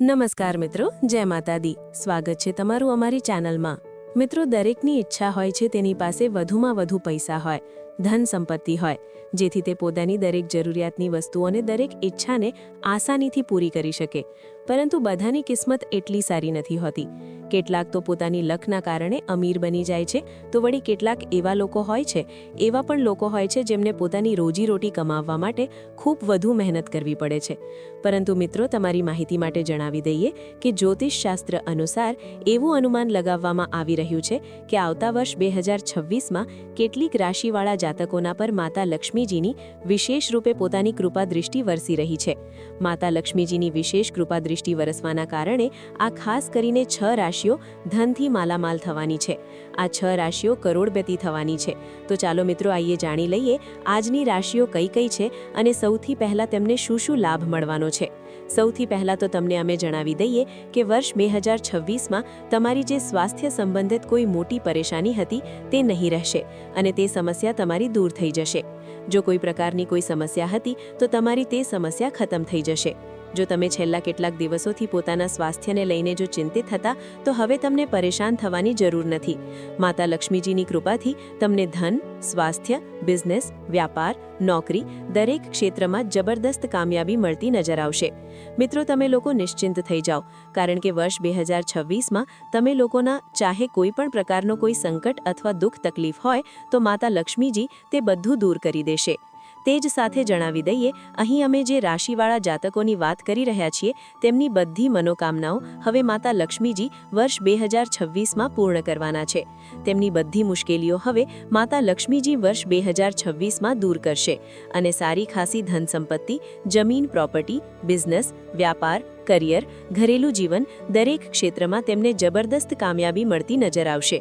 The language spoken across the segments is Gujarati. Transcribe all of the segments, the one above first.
નમસ્કાર મિત્રો, જય માતા દી સ્વાગત છે તમારું અમારી ચેનલમાં. મિત્રો, દરેકની ઈચ્છા હોય છે તેની પાસે વધુમાં વધુ પૈસા હોય, ધન સંપત્તિ હોય, જેથી તે પોતાની દરેક જરૂરિયાતની વસ્તુઓને દરેક ઈચ્છાને આસાનીથી પૂરી કરી શકે. પરંતુ બધાની કિસ્મત એટલી સારી નથી હોતી. કેટલાક તો પોતાની લખના કારણે અમીર બની જાય છે. તો વળી કેટલાક એવા લોકો હોય છે, એવા પણ લોકો હોય છે જેમને પોતાની રોજીરોટી કમાવવા માટે ખૂબ વધુ મહેનત કરવી પડે છે. પરંતુ મિત્રો, તમારી માહિતી માટે જણાવી દઈએ કે જ્યોતિષશાસ્ત્ર અનુસાર એવું અનુમાન લગાવવામાં આવી રહ્યું છે કે આવતા વર્ષ બે હજાર છવ્વીસમાં કેટલીક રાશિવાળા જાતકોના પર માતા લક્ષ્મીજીની વિશેષ રૂપે પોતાની કૃપા દૃષ્ટિ વરસી રહી છે. માતા લક્ષ્મીજીની વિશેષ કૃપા દૃષ્ટિ વરસવાના કારણે આ ખાસ કરીને છ રાશિઓ ધનથી માલામાલ થવાની છે. આ છ રાશિઓ કરોડપતિ થવાની છે. તો ચાલો મિત્રો, આઈએ જાણી લઈએ આજની રાશિઓ કઈ કઈ છે અને સૌથી પહેલાં તેમને શું શું લાભ મળવાનો છે. સૌથી પહેલાં તો તમને અમે જણાવી દઈએ કે વર્ષ બે હજાર છવ્વીસમાં તમારી જે સ્વાસ્થ્ય સંબંધિત કોઈ મોટી પરેશાની હતી તે નહીં રહેશે અને તે સમસ્યા તમારી દૂર થઈ જશે. જો કોઈ પ્રકારની કોઈ સમસ્યા હતી તો તમારી તે સમસ્યા ખતમ થઈ જશે. જો તમે છેલ્લા કેટલાક દિવસોથી પોતાના સ્વાસ્થ્યને લઈને જો ચિંતિત હતા, તો હવે તમને પરેશાન થવાની જરૂર નથી. માતા લક્ષ્મીજીની કૃપાથી તમને ધન, સ્વાસ્થ્ય, બિઝનેસ, વ્યાપાર, નોકરી, દરેક ક્ષેત્રમાં જબરદસ્ત કામયાબી મળતી નજર આવશે. મિત્રો, તમે લોકો નિશ્ચિંત થઈ જાઓ, કારણ કે વર્ષ બે હજાર છવ્વીસમાં તમે લોકોના ચાહે કોઈ પણ પ્રકારનો કોઈ સંકટ અથવા દુઃખ તકલીફ હોય, તો માતા લક્ષ્મીજી તે બધું દૂર કરી દેશે. તે જ સાથે જણાવી દઈએ, અહીં અમે જે રાશિવાળા જાતકોની વાત કરી રહ્યા છીએ, તેમની બધી મનોકામનાઓ હવે માતા લક્ષ્મીજી વર્ષ બે હજાર છવ્વીસમાં પૂર્ણ કરવાના છે. તેમની બધી મુશ્કેલીઓ હવે માતા લક્ષ્મીજી વર્ષ બે હજાર છવ્વીસમાં દૂર કરશે અને સારી ખાસી ધન સંપત્તિ, જમીન, પ્રોપર્ટી, બિઝનેસ, વ્યાપાર, કરિયર, ઘરેલું જીવન દરેક ક્ષેત્રમાં તેમને જબરદસ્ત કામયાબી મળતી નજર આવશે.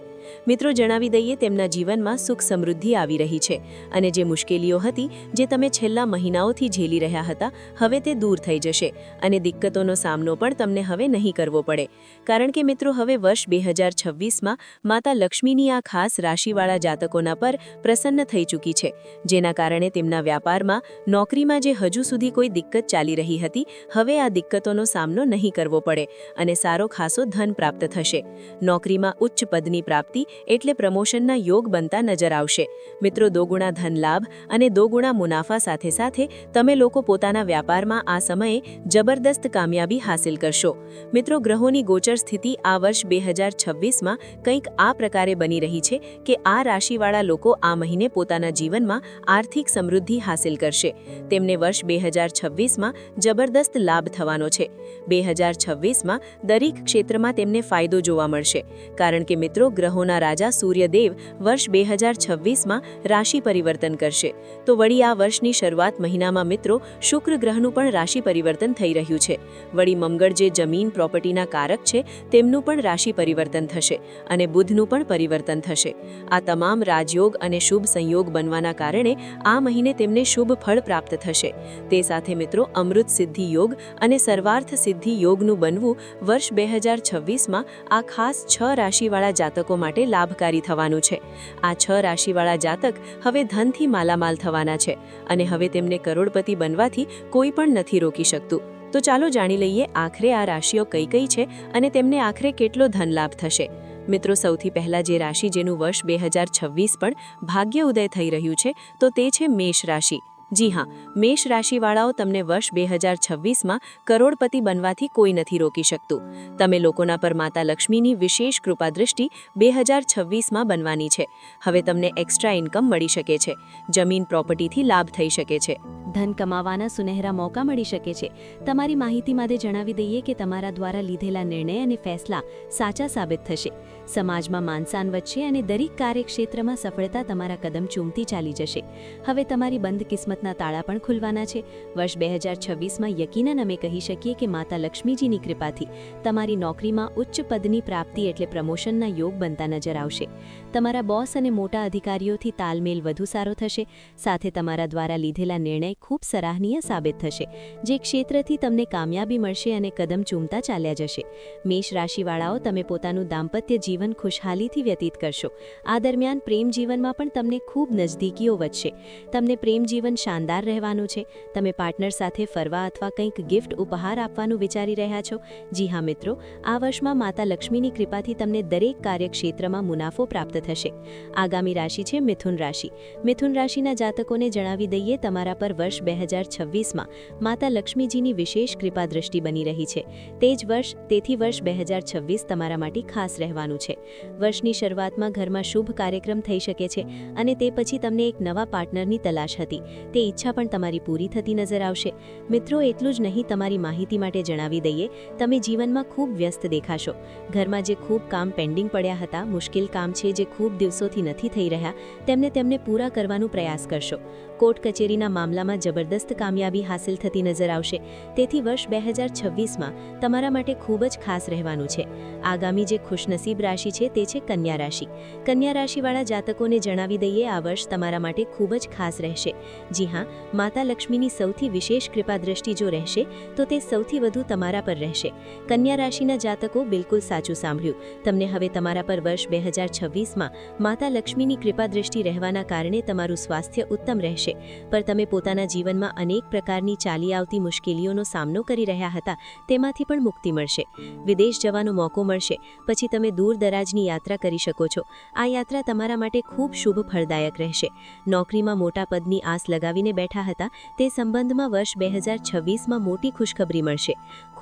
મિત્રો જણાવી દઈએ, તેમના જીવનમાં સુખ સમૃદ્ધિ આવી રહી છે અને જે મુશ્કેલીઓ હતી, જે તમે છેલ્લા મહિનાઓથી ઝેલી રહ્યા હતા, હવે તે દૂર થઈ જશે અને દિક્કતોનો સામનો પણ તમને હવે નહીં કરવો પડે. કારણ કે મિત્રો, હવે વર્ષ બે હજાર છવ્વીસમાં માતા લક્ષ્મીની આ ખાસ રાશિવાળા જાતકોના પર પ્રસન્ન થઈ ચૂકી છે. જેના કારણે તેમના વ્યાપારમાં, નોકરીમાં જે હજુ સુધી કોઈ દિક્કત ચાલી રહી હતી, હવે આ દિક્કતોનો સામનો નહીં કરવો પડે અને સારો ખાસો ધન પ્રાપ્ત થશે. નોકરીમાં ઉચ્ચ પદની પ્રાપ્તિ એટલે પ્રમોશનના યોગ બનતા નજર આવશે. મિત્રો, દોગુણા ધન લાભ અને દોગુણા મુનાફા સાથે સાથે તમે લોકો પોતાના વ્યાપારમાં આ સમયે જબરદસ્ત કામયાબી હાંસિલ કરશો. મિત્રો, ગ્રહોની ગોચર સ્થિતિ આ વર્ષ બે હજાર છવ્વીસમાં કંઈક આ પ્રકારે બની રહી છે કે આ રાશિવાળા લોકો આ મહિને પોતાના જીવનમાં આર્થિક સમૃદ્ધિ હાંસિલ કરશે. તેમને વર્ષ બે હજાર છવ્વીસમાં જબરદસ્ત લાભ થવાનો છે. બે હજાર છવ્વીસમાં દરેક ક્ષેત્રમાં તેમને ફાયદો જોવા મળશે. કારણ કે મિત્રો, ગ્રહોના રાજા સૂર્યદેવ વર્ષ બે હજાર છવ્વીસમાં રાશિ પરિવર્તન કરશે. તો વળી આ વર્ષની શરૂઆત મહિનામાં મિત્રો શુક્ર ગ્રહનું પણ રાશિ પરિવર્તન થઈ રહ્યું છે. વળી મંગળ જે જમીન પ્રોપર્ટીના કારક છે, તેમનું પણ રાશિ પરિવર્તન થશે અને બુધનું પણ પરિવર્તન થશે. આ તમામ રાજયોગ અને શુભ સંયોગ બનવાના કારણે આ મહિને તેમને શુભ ફળ પ્રાપ્ત થશે. તે સાથે મિત્રો અમૃત સિદ્ધિ યોગ અને સર્વાર્થ સિદ્ધિ યોગનું બનવું વર્ષ બે હજાર છવ્વીસમાં આ ખાસ છ રાશિવાળા જાતકો માટે લાભકારી થવાનું છે. આ છ રાશિવાળા જાતક હવે ધનથી માલામાલ થવાના છે અને હવે તેમને કરોડપતિ બનવાથી કોઈ પણ નથી રોકી શકતું. તો ચાલો જાણી લઈએ આખરે આ રાશિઓ કઈ કઈ છે અને તેમને આખરે કેટલો ધન લાભ થશે. મિત્રો, સૌથી પહેલા જે રાશિ જેનું વર્ષ બે હજાર છવ્વીસ પણ ભાગ્ય ઉદય થઈ રહ્યું છે, તો તે છે મેષ રાશિ. જી હા, મેષ રાશિવાળાઓ તમને વર્ષ બે હજાર છવ્વીસમાં કરોડપતિ બનવાથી કોઈ નથી રોકી શકતું. તમે લોકોના પર માતા લક્ષ્મીની વિશેષ કૃપા દૃષ્ટિ બે હજાર છવ્વીસમાં બનવાની છે. હવે તમને એક્સ્ટ્રા ઇન્કમ મળી શકે છે. જમીન પ્રોપર્ટીથી લાભ થઈ શકે છે. ધન કમાવાના સુનહેરા મોકા મળી શકે છે. તમારી માહિતી માટે જણાવી દઈએ કે તમારા દ્વારા લીધેલા નિર્ણય અને ફેસલા સાચા સાબિત થશે. સમાજમાં માનસાન વચ્ચે અને દરેક કાર્યક્ષેત્રમાં સફળતા તમારા કદમ ચૂમતી ચાલી જશે. હવે તમારી બંધ કિસ્મતના તાળા પણ ખુલવાના છે. વર્ષ બે હજાર છવ્વીસમાં યકીનન અમે કહી શકીએ કે માતા લક્ષ્મીજીની કૃપાથી તમારી નોકરીમાં ઉચ્ચ પદની પ્રાપ્તિ એટલે પ્રમોશનના યોગ બનતા નજર આવશે. તમારા બોસ અને મોટા અધિકારીઓથી તાલમેલ વધુ સારો થશે. સાથે તમારા દ્વારા લીધેલા નિર્ણય ખૂબ સરાહનીય સાબિત થશે. જે ક્ષેત્રથી તમને કામયાબી મળશે અને કદમ ચૂમતા ચાલ્યા જશે. મેષ રાશિવાળાઓ તમે પોતાનું દાંપત્ય જીવન ખુશહાલીથી વ્યતીત કરશો. આ દરમિયાન પ્રેમ જીવનમાં પણ તમને ખૂબ નજદીકીઓ વધશે. તમને પ્રેમ જીવન શાનદાર રહેવાનું છે. તમે પાર્ટનર સાથે ફરવા અથવા કંઈક ગિફ્ટ ઉપહાર આપવાનું વિચારી રહ્યા છો. જી હા મિત્રો, આ વર્ષમાં માતા લક્ષ્મીની કૃપાથી તમને દરેક કાર્યક્ષેત્રમાં મુનાફો પ્રાપ્ત થશે. આગામી રાશિ છે મિથુન રાશિ. મિથુન રાશિના જાતકોને જણાવી દઈએ, તમારા પર વર્ષ બે હજાર છવ્વીસમાં માતા લક્ષ્મીજીની વિશેષ કૃપા દ્રષ્ટિ બની રહી છે. તે જ વર્ષ, તેથી વર્ષ બે હજાર છવ્વીસ તમારા માટે ખાસ રહેવાનું છે. વર્ષની શરૂઆતમાં ઘરમાં શુભ કાર્યક્રમ થઈ શકે છે અને તે પછી તમને એક નવા પાર્ટનરની તલાશ હતી. તે ઈચ્છા પણ તમારી પૂરી થતી નજર આવશે. મિત્રો, એટલું જ નહીં, તમારી માહિતી માટે જણાવી દઈએ, તમે જીવનમાં ખૂબ વ્યસ્ત દેખાશો. ઘરમાં જે ખૂબ કામ પેન્ડિંગ પડ્યા હતા, મુશ્કેલ કામ છે જે ખૂબ દિવસોથી નથી થઈ રહ્યા તેમને તેમને પૂરા કરવાનો પ્રયાસ કરશો. કોર્ટ કચેરીના મામલામાં જબરદસ્ત કામયાબી હાંસિલ થતી નજર આવશે. તેથી વર્ષ બે હજાર છવ્વીસમાં તમારા માટે ખૂબ જ ખાસ રહેવાનું છે. આગામી જે ખુશનસીબ રાશિ છે તે છે કન્યા રાશિ. કન્યા રાશિવાળા જાતકોને જણાવી દઈએ, આ વર્ષ તમારા માટે ખૂબ જ ખાસ રહેશે. જી હા, માતા લક્ષ્મીની સૌથી વિશેષ કૃપા દ્રષ્ટિ જો રહેશે, તો તે સૌથી વધુ તમારા પર રહેશે. કન્યા રાશિના જાતકો બિલકુલ સાચું સાંભળ્યું. તમને હવે તમારા પર વર્ષ બે હજાર છવ્વીસમાં માતા લક્ષ્મીની કૃપા દ્રષ્ટિ રહેવાના કારણે તમારું સ્વાસ્થ્ય ઉત્તમ રહેશે. પર તમે પોતાના જીવનમાં અનેક પ્રકારની ચાલી આવતી મુશ્કેલીઓનો સામનો કરી રહ્યા હતા, તેમાંથી પણ મુક્તિ મળશે. વિદેશ જવાનો મોકો મળશે. પછી તમે દૂર દરાજની યાત્રા કરી શકો છો. આ યાત્રા તમારા માટે ખૂબ શુભ ફળદાયક રહેશે. નોકરીમાં મોટા પદની આસ લગાવીને બેઠા હતા, તે સંબંધમાં વર્ષ બે હજાર છવ્વીસમાં મોટી ખુશખબરી મળશે.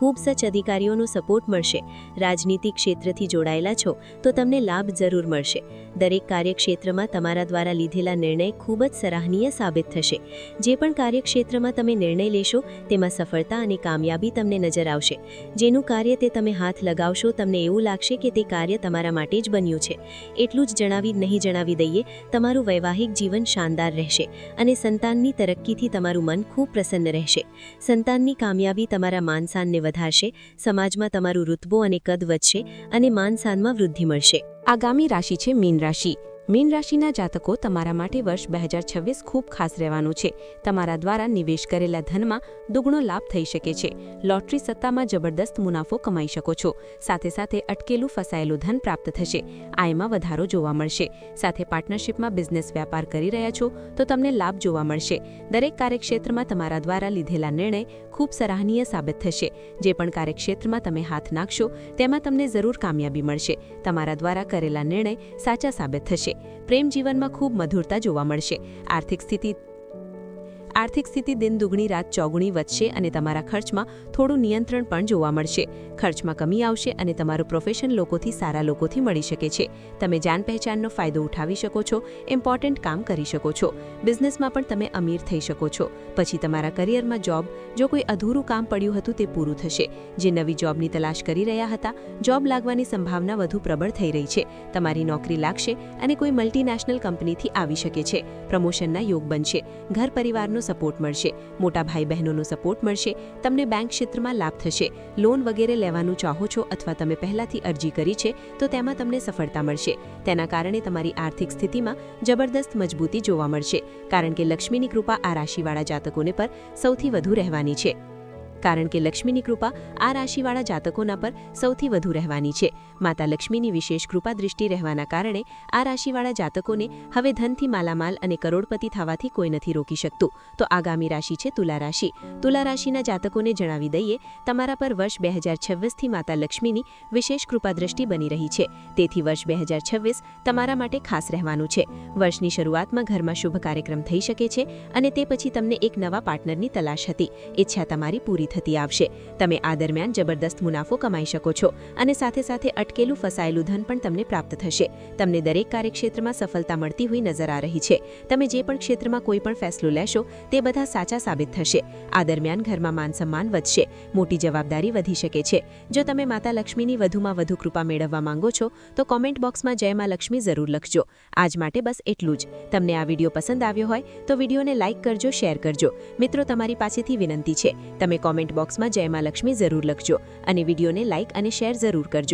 ખૂબ સચ અધિકારીઓનો સપોર્ટ મળશે. રાજનીતિક ક્ષેત્રથી જોડાયેલા છો તો તમને લાભ જરૂર મળશે. દરેક કાર્યક્ષેત્રમાં તમારા દ્વારા લીધેલા નિર્ણય ખૂબ જ સરાહનીય સાબિત થશે. જે પણ કાર્યક્ષેત્રમાં તમે નિર્ણય લેશો, તેમાં સફળતા અને કામયાબી તમને નજર આવશે. જેનું કાર્ય તે તમે હાથ લગાવશો, તમને એવું લાગશે કે તે કાર્ય તમારા માટે જ બન્યું છે. એટલું જ જણાવી નહીં જણાવી દઈએ, તમારું વૈવાહિક જીવન શાનદાર રહેશે અને સંતાનની તરક્કીથી તમારું મન ખૂબ પ્રસન્ન રહેશે. સંતાનની કામયાબી તમારા માનસાનને વધારશે સમાજમાં તમારું રુતબો અને કદ વધશે અને માનસાનમાં વૃદ્ધિ મળશે. આગામી રાશિ છે મીન રાશિ. મીન રાશિના જાતકો તમારા માટે વર્ષ બે હજાર છવ્વીસ ખૂબ ખાસ રહેવાનું છે. તમારા દ્વારા નિવેશ કરેલા ધનમાં દુગણો લાભ થઈ શકે છે. લોટરી સત્તામાં જબરદસ્ત મુનાફો કમાઈ શકો છો. સાથે સાથે અટકેલું ફસાયેલું ધન પ્રાપ્ત થશે. આયમાં વધારો જોવા મળશે. સાથે પાર્ટનરશિપમાં બિઝનેસ વ્યાપાર કરી રહ્યા છો, તો તમને લાભ જોવા મળશે. દરેક કાર્યક્ષેત્રમાં તમારા દ્વારા લીધેલા નિર્ણય ખૂબ સરાહનીય સાબિત થશે. જે પણ કાર્યક્ષેત્રમાં તમે હાથ નાખશો, તેમાં તમને જરૂર કામયાબી મળશે. તમારા દ્વારા કરેલા નિર્ણય સાચા સાબિત થશે. પ્રેમ જીવનમાં ખૂબ મધુરતા જોવા મળશે. આર્થિક સ્થિતિ આર્થિક સ્થિતિ દિન દુગણી રાત ચોગણી વધશે અને તમારા ખર્ચમાં થોડું નિયંત્રણ પણ જોવા મળશે. ખર્ચમાં કમી આવશે અને તમારું પ્રોફેશન લોકોથી સારા લોકોથી મળી શકે છે. તમે જાન પહેચાનનો ફાયદો ઉઠાવી શકો છો ઇમ્પોર્ટન્ટ કામ કરી શકો છો. બિઝનેસમાં પણ તમે અમીર થઈ શકો છો. પછી તમારા કરિયરમાં જોબ જો કોઈ અધૂરું કામ પડ્યું હતું તે પૂરું થશે. જે નવી જોબની તલાશ કરી રહ્યા હતા જોબ લાગવાની સંભાવના વધુ પ્રબળ થઈ રહી છે. તમારી નોકરી લાગશે અને કોઈ મલ્ટીનેશનલ કંપનીથી આવી શકે છે. પ્રમોશનના યોગ બનશે. ઘર પરિવારનો સપોર્ટ મળશે. મોટા ભાઈ બહેનોનો સપોર્ટ મળશે. તમને બેંક ક્ષેત્રમાં લાભ થશે. લોન વગેરે લેવાનું ચાહો છો અથવા તમે પહેલાથી અરજી કરી છે, તો તેમાં તમને સફળતા મળશે. તેના કારણે તમારી આર્થિક સ્થિતિમાં જબરદસ્ત મજબૂતી જોવા મળશે. કારણ કે લક્ષ્મીની કૃપા આ રાશિવાળા જાતકોને પર સૌથી વધુ રહેવાની છે. કારણ કે લક્ષ્મીની કૃપા આ રાશિવાળા જાતકોના પર સૌથી વધુ રહેવાની છે. માતા લક્ષ્મીની વિશેષ કૃપા દૃષ્ટિ રહેવાના કારણે આ રાશિવાળા જાતકોને હવે ધનથી માલામાલ અને કરોડપતિ થવાથી કોઈ નથી રોકી શકતું. તો આગામી રાશિ છે તુલા રાશિ. તુલા રાશિના જાતકોને જણાવી દઈએ, તમારા પર વર્ષ બે હજાર છવ્વીસથી માતા લક્ષ્મીની વિશેષ કૃપા દૃષ્ટિ બની રહી છે. તેથી વર્ષ બે હજાર છવ્વીસ તમારા માટે ખાસ રહેવાનું છે. વર્ષની શરૂઆતમાં ઘરમાં શુભ કાર્યક્રમ થઈ શકે છે અને તે પછી તમને એક નવા પાર્ટનરની તલાશ હતી. ઈચ્છા તમારી પૂરી થતી આવશે. તમે આ દરમિયાન જબરદસ્ત મુનાફો કમાઈ શકો છો અને સાથે સાથે અટકેલું ફસાયેલું ધન પણ તમને પ્રાપ્ત થશે. તમને દરેક કાર્યક્ષેત્રમાં સફળતા મળતી હોઈ નજર આ રહી છે. તમે જે પણ ક્ષેત્રમાં કોઈ પણ ફેસલો લેશો, તે બધા સાચા સાબિત થશે. આ દરમિયાન ઘરમાં માન સન્માન વધશે. મોટી જવાબદારી વધી શકે છે. જો તમે માતા લક્ષ્મીની વધુમાં વધુ કૃપા મેળવવા માંગો છો, તો કોમેન્ટ બોક્સમાં જય માં લક્ષ્મી જરૂર લખજો. આજ માટે બસ એટલું જ. તમને આ વીડિયો પસંદ આવ્યો હોય, તો વિડીયોને લાઇક કરજો, શેર કરજો. મિત્રો, તમારી પાસેથી વિનંતી છે, તમે કોમેન્ટ બોક્સમાં જય માં લક્ષ્મી જરૂર લખજો અને વિડીયોને લાઇક અને શેર જરૂર કરજો.